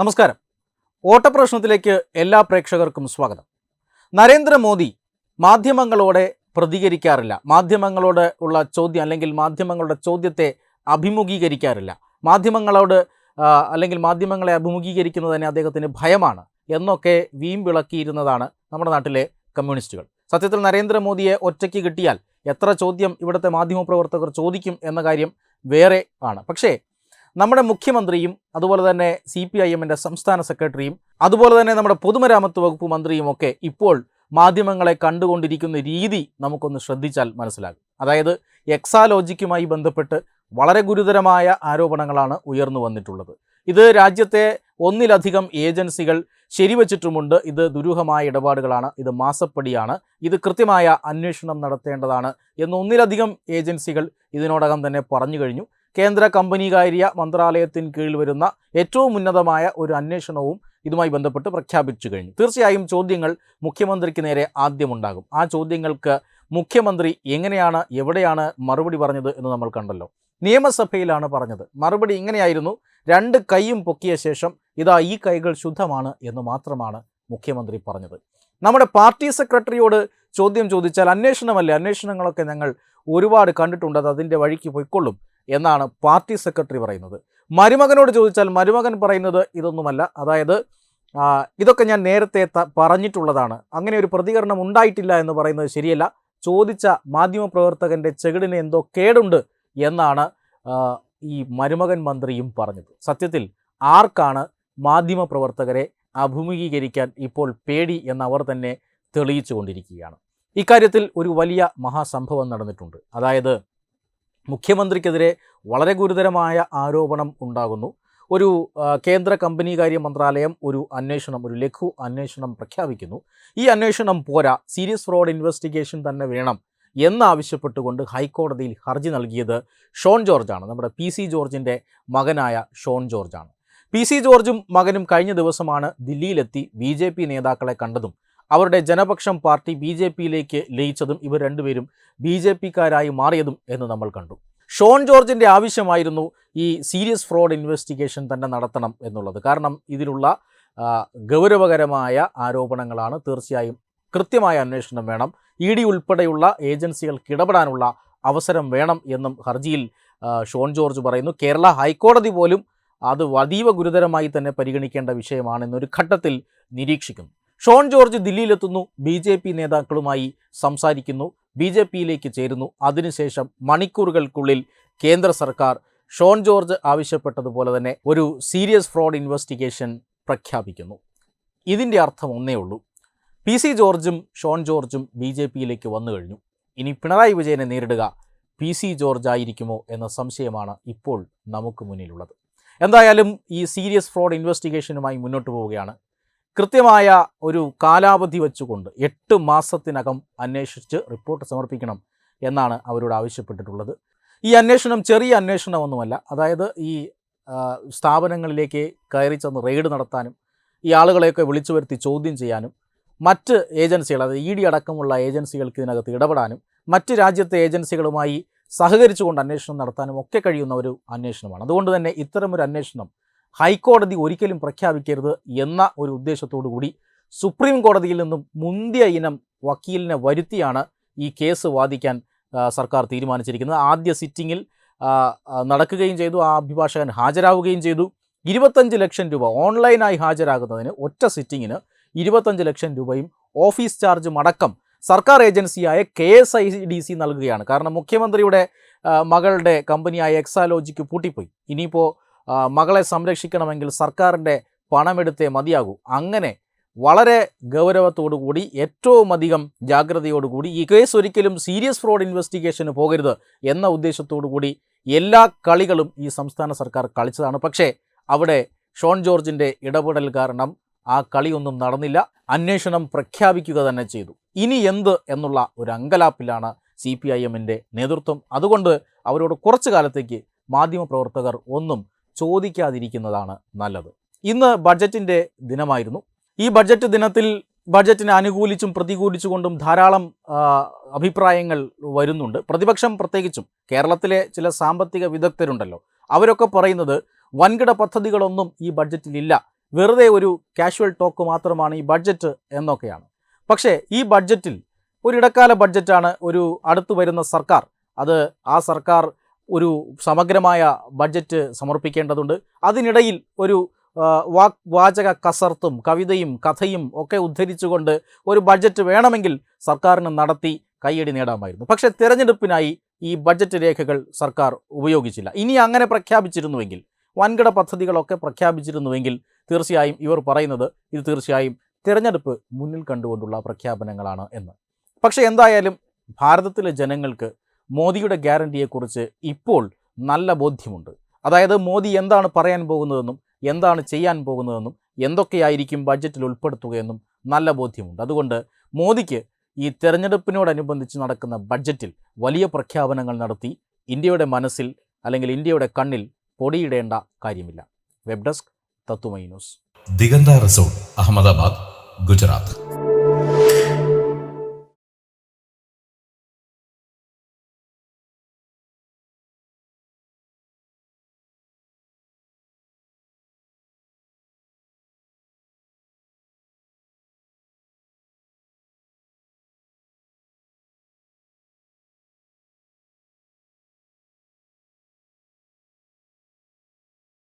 നമസ്കാരം. ഓട്ടപ്രശ്നത്തിലേക്ക് എല്ലാ പ്രേക്ഷകർക്കും സ്വാഗതം. നരേന്ദ്രമോദി മാധ്യമങ്ങളോടെ പ്രതികരിക്കാറില്ല. മാധ്യമങ്ങളോട് ഉള്ള ചോദ്യം അല്ലെങ്കിൽ മാധ്യമങ്ങളുടെ ചോദ്യത്തെ അഭിമുഖീകരിക്കാറില്ല. മാധ്യമങ്ങളോട് അല്ലെങ്കിൽ മാധ്യമങ്ങളെ അഭിമുഖീകരിക്കുന്നത് തന്നെ അദ്ദേഹത്തിന് ഭയമാണ് എന്നൊക്കെ വീമ്പിളക്കിയിരുന്നതാണ് നമ്മുടെ നാട്ടിലെ കമ്മ്യൂണിസ്റ്റുകൾ. സത്യത്തിൽ നരേന്ദ്രമോദിയെ ഒറ്റയ്ക്ക് കിട്ടിയാൽ എത്ര ചോദ്യം ഇവിടുത്തെ മാധ്യമപ്രവർത്തകർ ചോദിക്കും എന്ന കാര്യം വേറെ ആണ്. പക്ഷേ നമ്മുടെ മുഖ്യമന്ത്രിയും അതുപോലെ തന്നെ സി പി ഐ എമ്മിന്റെ സംസ്ഥാന സെക്രട്ടറിയും അതുപോലെ തന്നെ നമ്മുടെ പൊതുമരാമത്ത് വകുപ്പ് മന്ത്രിയും ഒക്കെ ഇപ്പോൾ മാധ്യമങ്ങളെ കണ്ടുകൊണ്ടിരിക്കുന്ന രീതി നമുക്കൊന്ന് ശ്രദ്ധിച്ചാൽ മനസ്സിലാകും. അതായത് എക്സാലോജിക്കുമായി ബന്ധപ്പെട്ട് വളരെ ഗുരുതരമായ ആരോപണങ്ങളാണ് ഉയർന്നു വന്നിട്ടുള്ളത്. ഇത് രാജ്യത്തെ ഒന്നിലധികം ഏജൻസികൾ ശരിവച്ചിട്ടുമുണ്ട്. ഇത് ദുരൂഹമായ ഇടപാടുകളാണ്. ഇത് മാസപ്പടിയാണ്. ഇത് കൃത്യമായ അന്വേഷണം നടത്തേണ്ടതാണ് എന്ന് ഒന്നിലധികം ഏജൻസികൾ ഇതിനോടകം തന്നെ പറഞ്ഞു കഴിഞ്ഞു. കേന്ദ്ര കമ്പനികാര്യ മന്ത്രാലയത്തിന് കീഴിൽ വരുന്ന ഏറ്റവും ഉന്നതമായ ഒരു അന്വേഷണവും ഇതുമായി ബന്ധപ്പെട്ട് പ്രഖ്യാപിച്ചു കഴിഞ്ഞു. തീർച്ചയായും ചോദ്യങ്ങൾ മുഖ്യമന്ത്രിക്ക് നേരെ ആദ്യമുണ്ടാകും. ആ ചോദ്യങ്ങൾക്ക് മുഖ്യമന്ത്രി എങ്ങനെയാണ് എവിടെയാണ് മറുപടി പറഞ്ഞത് എന്ന് നമ്മൾ കണ്ടല്ലോ. നിയമസഭയിലാണ് പറഞ്ഞത്. മറുപടി ഇങ്ങനെയായിരുന്നു രണ്ട് കൈയും പൊക്കിയ ശേഷം ഇതാ ഈ കൈകൾ ശുദ്ധമാണ് എന്ന് മാത്രമാണ് മുഖ്യമന്ത്രി പറഞ്ഞത്. നമ്മുടെ പാർട്ടി സെക്രട്ടറിയോട് ചോദ്യം ചോദിച്ചാൽ അന്വേഷണമല്ലേ? അന്വേഷണങ്ങളൊക്കെ ഞങ്ങൾ ഒരുപാട് കണ്ടിട്ടുണ്ട് അത് അതിന്റെ വഴിക്ക് പൊയ്ക്കൊള്ളും. എന്നാണ് പാർട്ടി സെക്രട്ടറി പറയുന്നത്. മരുമകനോട് ചോദിച്ചാൽ മരുമകൻ പറയുന്നത് ഇതൊന്നുമല്ല. അതായത് ഇതൊക്കെ ഞാൻ നേരത്തെ പറഞ്ഞിട്ടുള്ളതാണ്. അങ്ങനെ ഒരു പ്രതികരണം ഉണ്ടായിട്ടില്ല എന്ന് പറയുന്നത് ശരിയല്ല. ചോദിച്ച മാധ്യമപ്രവർത്തകന്റെ ചെകിടിന് എന്തോ കേടുണ്ട് എന്നാണ് ഈ മരുമകൻ മന്ത്രിയും പറഞ്ഞത്. സത്യത്തിൽ ആർക്കാണ് മാധ്യമപ്രവർത്തകരെ അഭിമുഖീകരിക്കാൻ ഇപ്പോൾ പേടി എന്ന് അവർ തന്നെ തെളിയിച്ചു കൊണ്ടിരിക്കുകയാണ് ഇക്കാര്യത്തിൽ ഒരു വലിയ മഹാസംഭവം നടന്നിട്ടുണ്ട്. അതായത് മുഖ്യമന്ത്രിക്കെതിരെ വളരെ ഗുരുതരമായ ആരോപണം ഉണ്ടാകുന്നു. ഒരു കേന്ദ്ര കമ്പനികാര്യ മന്ത്രാലയം ഒരു അന്വേഷണം ഒരു ലഘു അന്വേഷണം പ്രഖ്യാപിക്കുന്നു. ഈ അന്വേഷണം പോരാ. സീരിയസ് ഫ്രോഡ് ഇൻവെസ്റ്റിഗേഷൻ തന്നെ വേണം എന്നാവശ്യപ്പെട്ടുകൊണ്ട് ഹൈക്കോടതിയിൽ ഹർജി നൽകിയത് ഷോൺ ജോർജാണ്. നമ്മുടെ പി സി ജോർജിന്റെ മകനായ ഷോൺ ജോർജാണ്. പി സി ജോർജും മകനും കഴിഞ്ഞ ദിവസമാണ് ദില്ലിയിലെത്തി ബി ജെ പി നേതാക്കളെ കണ്ടതും. അവരുടെ ജനപക്ഷം പാർട്ടി ബി ജെ പിയിലേക്ക് ലയിച്ചതും ഇവർ രണ്ടുപേരും ബി ജെ പിക്കാരായി മാറിയതും എന്ന് നമ്മൾ കണ്ടു. ഷോൺ ജോർജിന്റെ ആവശ്യമായിരുന്നു ഈ സീരിയസ് ഫ്രോഡ് ഇൻവെസ്റ്റിഗേഷൻ തന്നെ നടത്തണം എന്നുള്ളത്. കാരണം ഇതിലുള്ള ഗൗരവകരമായ ആരോപണങ്ങളാണ് തീർച്ചയായും കൃത്യമായ അന്വേഷണം വേണം. ഇ ഡി ഉൾപ്പെടെയുള്ള ഏജൻസികൾക്ക് ഇടപെടാനുള്ള അവസരം വേണം എന്നും ഹർജിയിൽ ഷോൺ ജോർജ് പറയുന്നു. കേരള ഹൈക്കോടതി പോലും അത് അതീവ ഗുരുതരമായി തന്നെ പരിഗണിക്കേണ്ട വിഷയമാണെന്നൊരു ഘട്ടത്തിൽ നിരീക്ഷിക്കുന്നു. ഷോൺ ജോർജ് ദില്ലിയിലെത്തുന്നു. ബി ജെ പി നേതാക്കളുമായി സംസാരിക്കുന്നു. ബി ജെ പിയിലേക്ക് ചേരുന്നു. അതിനുശേഷം മണിക്കൂറുകൾക്കുള്ളിൽ കേന്ദ്ര സർക്കാർ ഷോൺ ജോർജ് ആവശ്യപ്പെട്ടതുപോലെ തന്നെ ഒരു സീരിയസ് ഫ്രോഡ് ഇൻവെസ്റ്റിഗേഷൻ പ്രഖ്യാപിക്കുന്നു. ഇതിന്റെ അർത്ഥം ഒന്നേ ഉള്ളൂ. പി സി ജോർജും ഷോൺ ജോർജും ബി ജെ പിയിലേക്ക് വന്നു കഴിഞ്ഞു. ഇനി പിണറായി വിജയനെ നേരിടുക പി സി ജോർജ് ആയിരിക്കുമോ എന്ന സംശയമാണ് ഇപ്പോൾ നമുക്ക് മുന്നിലുള്ളത്. എന്തായാലും ഈ സീരിയസ് ഫ്രോഡ് ഇൻവെസ്റ്റിഗേഷനുമായി മുന്നോട്ട് പോവുകയാണ്. കൃത്യമായ ഒരു കാലാവധി വെച്ചുകൊണ്ട് എട്ട് മാസത്തിനകം അന്വേഷിച്ച് റിപ്പോർട്ട് സമർപ്പിക്കണം എന്നാണ് അവരോട് ആവശ്യപ്പെട്ടിട്ടുള്ളത്. ഈ അന്വേഷണം ചെറിയ അന്വേഷണമൊന്നുമല്ല. അതായത് ഈ സ്ഥാപനങ്ങളിലേക്ക് കയറി ചെന്ന് റെയ്ഡ് നടത്താനും ഈ ആളുകളെയൊക്കെ വിളിച്ചു വരുത്തി ചോദ്യം ചെയ്യാനും മറ്റ് ഏജൻസികൾ അതായത് ഇ ഡി അടക്കമുള്ള ഏജൻസികൾക്ക് ഇതിനകത്ത് ഇടപെടാനും മറ്റ് രാജ്യത്തെ ഏജൻസികളുമായി സഹകരിച്ചുകൊണ്ട് അന്വേഷണം നടത്താനും ഒക്കെ കഴിയുന്ന ഒരു അന്വേഷണമാണ്. അതുകൊണ്ട് തന്നെ ഇത്തരമൊരു അന്വേഷണം ഹൈക്കോടതി ഒരിക്കലും പ്രഖ്യാപിക്കരുത് എന്ന ഒരു ഉദ്ദേശത്തോടു കൂടി സുപ്രീം കോടതിയിൽ നിന്നും മുന്തിയ ഇനം വക്കീലിനെ വരുത്തിയാണ് ഈ കേസ് വാദിക്കാൻ സർക്കാർ തീരുമാനിച്ചിരിക്കുന്നത്. ആദ്യ സിറ്റിങ്ങിൽ നടക്കുകയും ചെയ്തു. ആ അഭിഭാഷകൻ ഹാജരാവുകയും ചെയ്തു. ഇരുപത്തഞ്ച് ലക്ഷം രൂപ ഓൺലൈനായി ഹാജരാകുന്നതിന് ഒറ്റ സിറ്റിങ്ങിന് ഇരുപത്തഞ്ച് ലക്ഷം രൂപയും ഓഫീസ് ചാർജും അടക്കം സർക്കാർ ഏജൻസിയായ K S I D C നൽകുകയാണ്. കാരണം മുഖ്യമന്ത്രിയുടെ മകളുടെ കമ്പനിയായ എക്സാലോജിക്ക് പൂട്ടിപ്പോയി. ഇനിയിപ്പോൾ മകളെ സംരക്ഷിക്കണമെങ്കിൽ സർക്കാരിന്റെ പണമെടുത്തേ മതിയാകൂ. അങ്ങനെ വളരെ ഗൗരവത്തോടുകൂടി ഏറ്റവും അധികം ജാഗ്രതയോടുകൂടി ഈ കേസ് ഒരിക്കലും സീരിയസ് ഫ്രോഡ് ഇൻവെസ്റ്റിഗേഷന് പോകരുത് എന്ന ഉദ്ദേശത്തോടു കൂടി എല്ലാ കളികളും ഈ സംസ്ഥാന സർക്കാർ കളിച്ചതാണ്. പക്ഷേ അവിടെ ഷോൺ ജോർജിന്റെ ഇടപെടൽ കാരണം ആ കളിയൊന്നും നടന്നില്ല. അന്വേഷണം പ്രഖ്യാപിക്കുക തന്നെ ചെയ്തു. ഇനി എന്ത് എന്നുള്ള ഒരു അങ്കലാപ്പിലാണ് സി പി ഐ എമ്മിന്റെ നേതൃത്വം. അതുകൊണ്ട് അവരോട് കുറച്ചു കാലത്തേക്ക് മാധ്യമപ്രവർത്തകർ ഒന്നും ചോദിക്കാതിരിക്കുന്നതാണ് നല്ലത്. ഇന്ന് ബഡ്ജറ്റിന്റെ ദിനമായിരുന്നു. ഈ ബഡ്ജറ്റ് ദിനത്തിൽ ബഡ്ജറ്റിനെ അനുകൂലിച്ചും പ്രതികൂലിച്ചുകൊണ്ടും ധാരാളം അഭിപ്രായങ്ങൾ വരുന്നുണ്ട്. പ്രതിപക്ഷം പ്രത്യേകിച്ചും കേരളത്തിലെ ചില സാമ്പത്തിക വിദഗ്ധരുണ്ടല്ലോ അവരൊക്കെ പറയുന്നത് വൻകിട പദ്ധതികളൊന്നും ഈ ബഡ്ജറ്റിലില്ല. വെറുതെ ഒരു കാഷ്വൽ ടോക്ക് മാത്രമാണ് ഈ ബഡ്ജറ്റ് എന്നൊക്കെയാണ്. പക്ഷേ ഈ ബഡ്ജറ്റിൽ ഒരു ഇടക്കാല ബഡ്ജറ്റാണ് ഒരു അടുത്തു വരുന്ന സർക്കാർ. അത് ആ സർക്കാർ ഒരു സമഗ്രമായ ബഡ്ജറ്റ് സമർപ്പിക്കേണ്ടതുണ്ട്. അതിനിടയിൽ ഒരു വാക് വാചക കസർത്തും കവിതയും കഥയും ഒക്കെ ഉദ്ധരിച്ചുകൊണ്ട് ഒരു ബഡ്ജറ്റ് വേണമെങ്കിൽ സർക്കാരിന് നടത്തി കൈയടി നേടാമായിരുന്നു. പക്ഷേ തിരഞ്ഞെടുപ്പിനായി ഈ ബഡ്ജറ്റ് രേഖകൾ സർക്കാർ ഉപയോഗിച്ചില്ല. ഇനി അങ്ങനെ പ്രഖ്യാപിച്ചിരുന്നുവെങ്കിൽ വൻകിട പദ്ധതികളൊക്കെ പ്രഖ്യാപിച്ചിരുന്നുവെങ്കിൽ തീർച്ചയായും ഇവർ പറയുന്നത് ഇത് തീർച്ചയായും തിരഞ്ഞെടുപ്പ് മുന്നിൽ കണ്ടുകൊണ്ടുള്ള പ്രഖ്യാപനങ്ങളാണ് എന്ന്. പക്ഷേ എന്തായാലും ഭാരതത്തിലെ ജനങ്ങൾക്ക് മോദിയുടെ ഗ്യാരണ്ടിയെക്കുറിച്ച് ഇപ്പോൾ നല്ല ബോധ്യമുണ്ട്. അതായത് മോദി എന്താണ് പറയാൻ പോകുന്നതെന്നും എന്താണ് ചെയ്യാൻ പോകുന്നതെന്നും എന്തൊക്കെയായിരിക്കും ബഡ്ജറ്റിൽ ഉൾപ്പെടുത്തുകയെന്നും നല്ല ബോധ്യമുണ്ട്. അതുകൊണ്ട് മോദിക്ക് ഈ തെരഞ്ഞെടുപ്പിനോടനുബന്ധിച്ച് നടക്കുന്ന ബഡ്ജറ്റിൽ വലിയ പ്രഖ്യാപനങ്ങൾ നടത്തി ഇന്ത്യയുടെ മനസ്സിൽ അല്ലെങ്കിൽ ഇന്ത്യയുടെ കണ്ണിൽ പൊടിയിടേണ്ട കാര്യമില്ല. വെബ് ഡെസ്ക് തത്തുമൈ ന്യൂസ്. ദിഗന്ത റിസോർട്ട് അഹമ്മദാബാദ് ഗുജറാത്ത്.